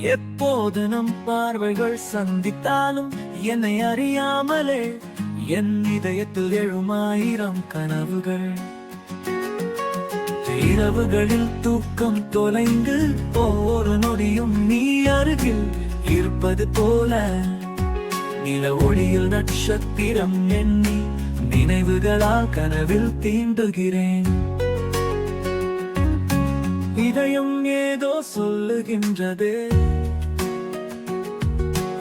எப்போது நம் பார்வைகள் சந்தித்தாலும் என்னை அறியாமலே என் இதயத்தில் எழுமாயிரம் கனவுகள். இரவுகளில் தூக்கம் தொலைந்து ஒவ்வொரு நொடியும் நீ அருகில் இருப்பது போல நில ஒளியில் நட்சத்திரம் எண்ணி நினைவுகளால் கனவில் தீண்டுகிறேன். இதயம் ஏதோ சொல்லுகின்றது.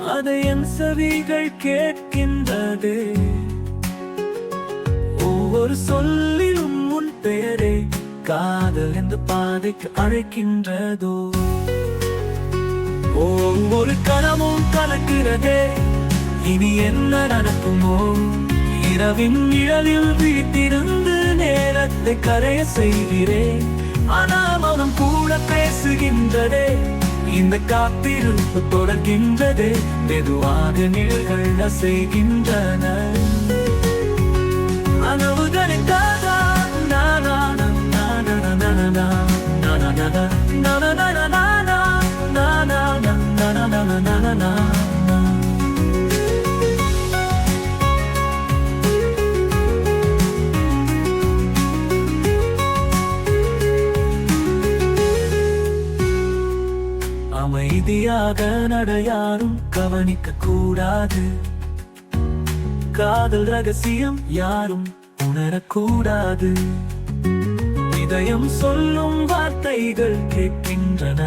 அதை என் செவிகள் கேட்கின்றது. ஒவ்வொரு சொல்லிலும் உன் பெயரே காதல் என்ற பாதைக்கு அழைக்கின்றதோ. ஒவ்வொரு கணமும் கலக்கிறதே. இனி என்ன நடக்குமோ? இரவின் நிழலில் வீட்டிருந்து நேரத்தை கரைய செய்கிறேன். ஆனால் மனம் கூட பேசுகின்றதே. இந்த காத்திருப்பு தொடர்கின்றதே. மெதுவாக நிழல்கள் அசைகின்றன. விதியாக நட யாரும் கவனிக்க கூடாது காதல் ரகசியம் யாரும் உணரக்கூடாது. இதயம் சொல்லும் வார்த்தைகள் கேட்கின்றன.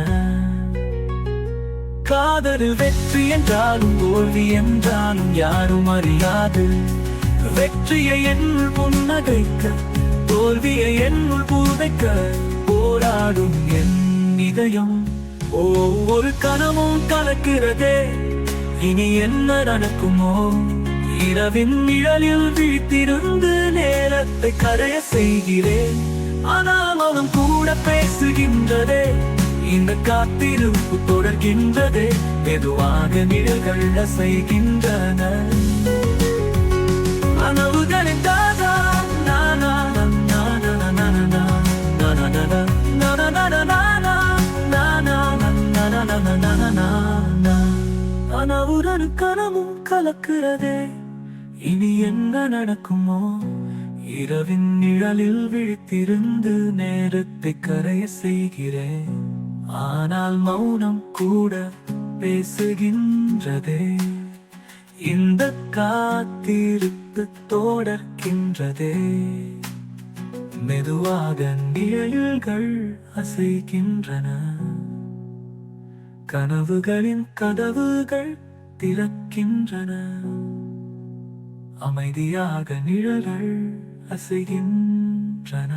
காதல் வெற்றி என்றாலும் தோல்வி என்றாலும் யாரும் அறியாது. வெற்றியை என்னுள் புன்னகைக்க தோல்வியை என்னுள் புதைக்க போராடும் என் இதயம். ஒவ்வொரு கனமும் கலக்கிறதே. இனி என்ன நடக்குமோ? இரவின் நிழலில் வீட்டிருந்து நேரத்தை கரைய செய்கிறேன். ஆனால் அவன் கூட பேசுகின்றதே. இந்த காத்திருப்பு தொடர்கின்றதே. மெதுவாக நிழல்கள் செய்கின்றன அனவுகளின் கனவுடன் கனமும் கலக்கிறதே. இனி என்ன நடக்குமோ? இரவின் நிழலில் விழித்திருந்து நேரத்தை கரைய செய்கிறேன். ஆனால் மௌனம் கூட பேசுகின்றதே. இந்த காத்திருப்பு தொடர்கின்றதே. மெதுவாக நிழல்கள் அசைகின்றன. கனவுகளின் கதவுகள் திறக்கின்றன. அமைதியாக நிழல்கள் அசைகின்றன.